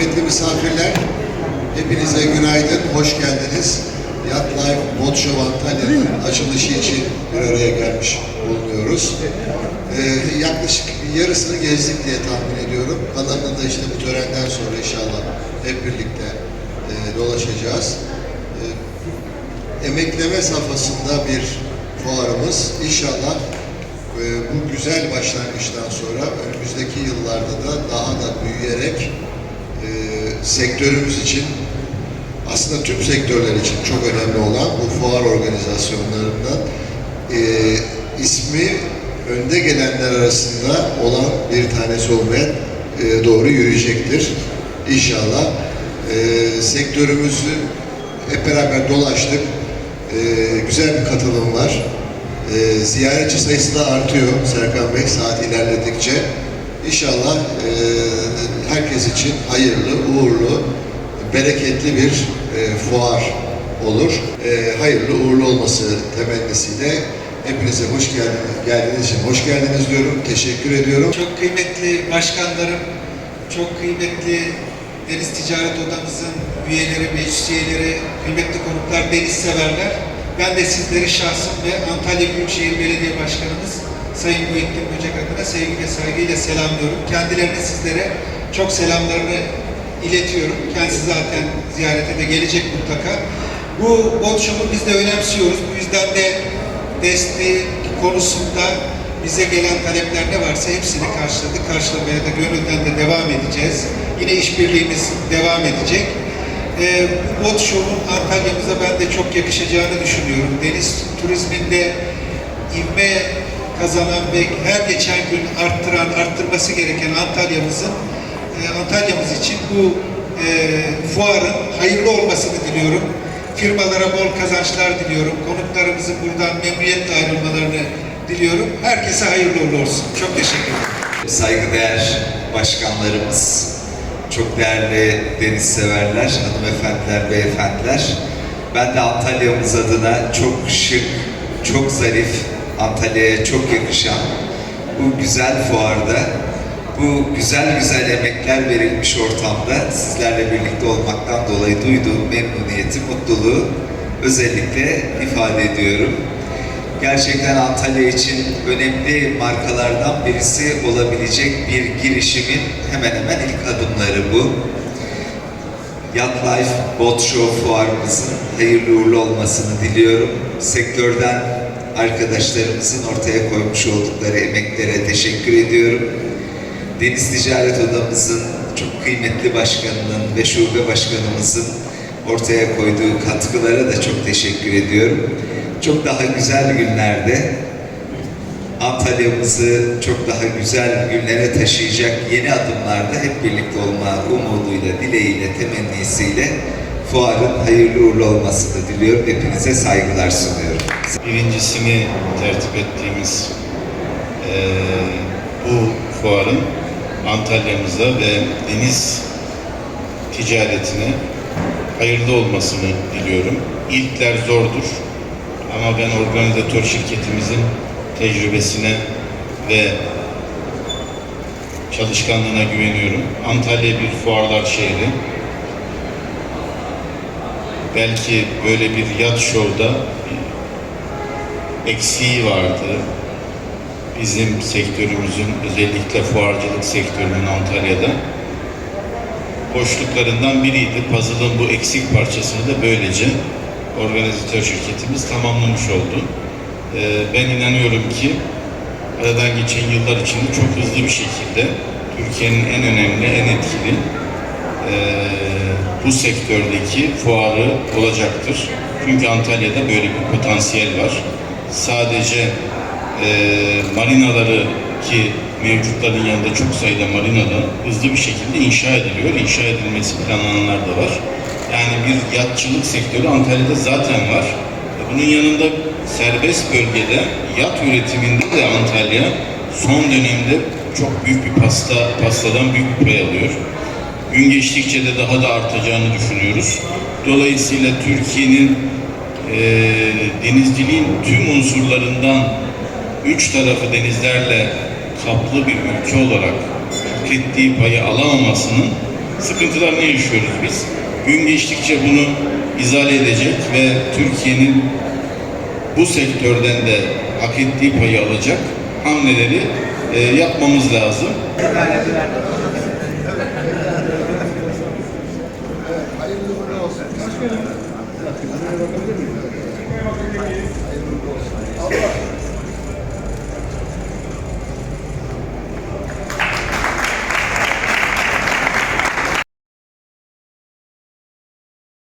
Kıymetli misafirler, hepinize günaydın, hoş geldiniz. Yat Life Boat Show Antalya'nın açılışı için bir araya gelmiş bulunuyoruz. Ee, yaklaşık yarısını gezdik diye tahmin ediyorum. Kalanını da işte bu törenden sonra inşallah hep birlikte e, dolaşacağız. Ee, emekleme safhasında bir fuarımız. İnşallah e, bu güzel başlangıçtan sonra önümüzdeki yıllarda da daha da büyüyerek e, sektörümüz için aslında tüm sektörler için çok önemli olan bu fuar organizasyonlarından e, ismi önde gelenler arasında olan bir tanesi olmaya e, doğru yürüyecektir. İnşallah e, sektörümüzü hep beraber dolaştık. E, güzel bir katılım var. E, ziyaretçi sayısı da artıyor Serkan Bey saat ilerledikçe. İnşallah e, herkes için hayırlı, uğurlu, bereketli bir e, fuar olur. E, hayırlı, uğurlu olması temennisiyle hepinize hoş geldiniz, geldiğiniz için hoş geldiniz diyorum. Teşekkür ediyorum. Çok kıymetli başkanlarım, çok kıymetli Deniz Ticaret Odamızın üyeleri, meclis kıymetli konuklar, deniz severler. Ben de sizleri şahsım ve Antalya Büyükşehir Belediye Başkanımız Sayın Muhittin Böcek adına sevgi ve saygıyla selamlıyorum. Kendilerine sizlere çok selamlarını iletiyorum. Kendisi zaten ziyarete de gelecek mutlaka. Bu bot show'u biz de önemsiyoruz. Bu yüzden de desteği konusunda bize gelen talepler ne varsa hepsini karşıladık. Karşılamaya da gönülden de devam edeceğiz. Yine işbirliğimiz devam edecek. Bu bot show'un Antalya'mıza ben de çok yakışacağını düşünüyorum. Deniz turizminde ivme kazanan ve her geçen gün arttıran, arttırması gereken Antalya'mızın e, Antalya'mız için bu e, fuarın hayırlı olmasını diliyorum. Firmalara bol kazançlar diliyorum. Konuklarımızın buradan memnuniyetle ayrılmalarını diliyorum. Herkese hayırlı uğurlu olsun. Çok teşekkür ederim. saygıdeğer başkanlarımız, çok değerli deniz severler, hanımefendiler, beyefendiler. Ben de Antalya'mız adına çok şık, çok zarif, Antalya'ya çok yakışan bu güzel fuarda, bu güzel güzel emekler verilmiş ortamda sizlerle birlikte olmaktan dolayı duyduğum memnuniyeti, mutluluğu özellikle ifade ediyorum. Gerçekten Antalya için önemli markalardan birisi olabilecek bir girişimin hemen hemen ilk adımları bu. Yacht Life Boat Show fuarımızın hayırlı uğurlu olmasını diliyorum. Sektörden arkadaşlarımızın ortaya koymuş oldukları emeklere teşekkür ediyorum. Deniz Ticaret Odamızın çok kıymetli başkanının ve şube başkanımızın ortaya koyduğu katkılara da çok teşekkür ediyorum. Çok daha güzel günlerde Antalya'mızı çok daha güzel günlere taşıyacak yeni adımlarda hep birlikte olma umuduyla, dileğiyle, temennisiyle fuarın hayırlı uğurlu olmasını diliyorum. Hepinize saygılar sunuyorum. birincisini tertip ettiğimiz eee, bu fuarın Antalya'mıza ve deniz ticaretine hayırlı olmasını diliyorum. İlkler zordur ama ben organizatör şirketimizin tecrübesine ve çalışkanlığına güveniyorum. Antalya bir fuarlar şehri. Belki böyle bir yat show'da eksiği vardı. Bizim sektörümüzün özellikle fuarcılık sektörünün Antalya'da boşluklarından biriydi. Puzzle'ın bu eksik parçasını da böylece organizatör şirketimiz tamamlamış oldu. Ee, ben inanıyorum ki aradan geçen yıllar içinde çok hızlı bir şekilde Türkiye'nin en önemli, en etkili eee, bu sektördeki fuarı olacaktır. Çünkü Antalya'da böyle bir potansiyel var. Sadece eee, marinaları ki mevcutların yanında çok sayıda marina da hızlı bir şekilde inşa ediliyor. İnşa edilmesi planlananlar da var. Yani bir yatçılık sektörü Antalya'da zaten var. E, Bunun yanında serbest bölgede yat üretiminde de Antalya son dönemde çok büyük bir pasta pastadan büyük bir pay alıyor. Gün geçtikçe de daha da artacağını düşünüyoruz. Dolayısıyla Türkiye'nin eee denizciliğin tüm unsurlarından üç tarafı denizlerle kaplı bir ülke olarak hak ettiği payı alamamasının sıkıntılarını yaşıyoruz biz. Gün geçtikçe bunu izale edecek ve Türkiye'nin bu sektörden de hak ettiği payı alacak hamleleri e, yapmamız lazım. Bakabilir miyiz? Bakabilir miyiz? Allah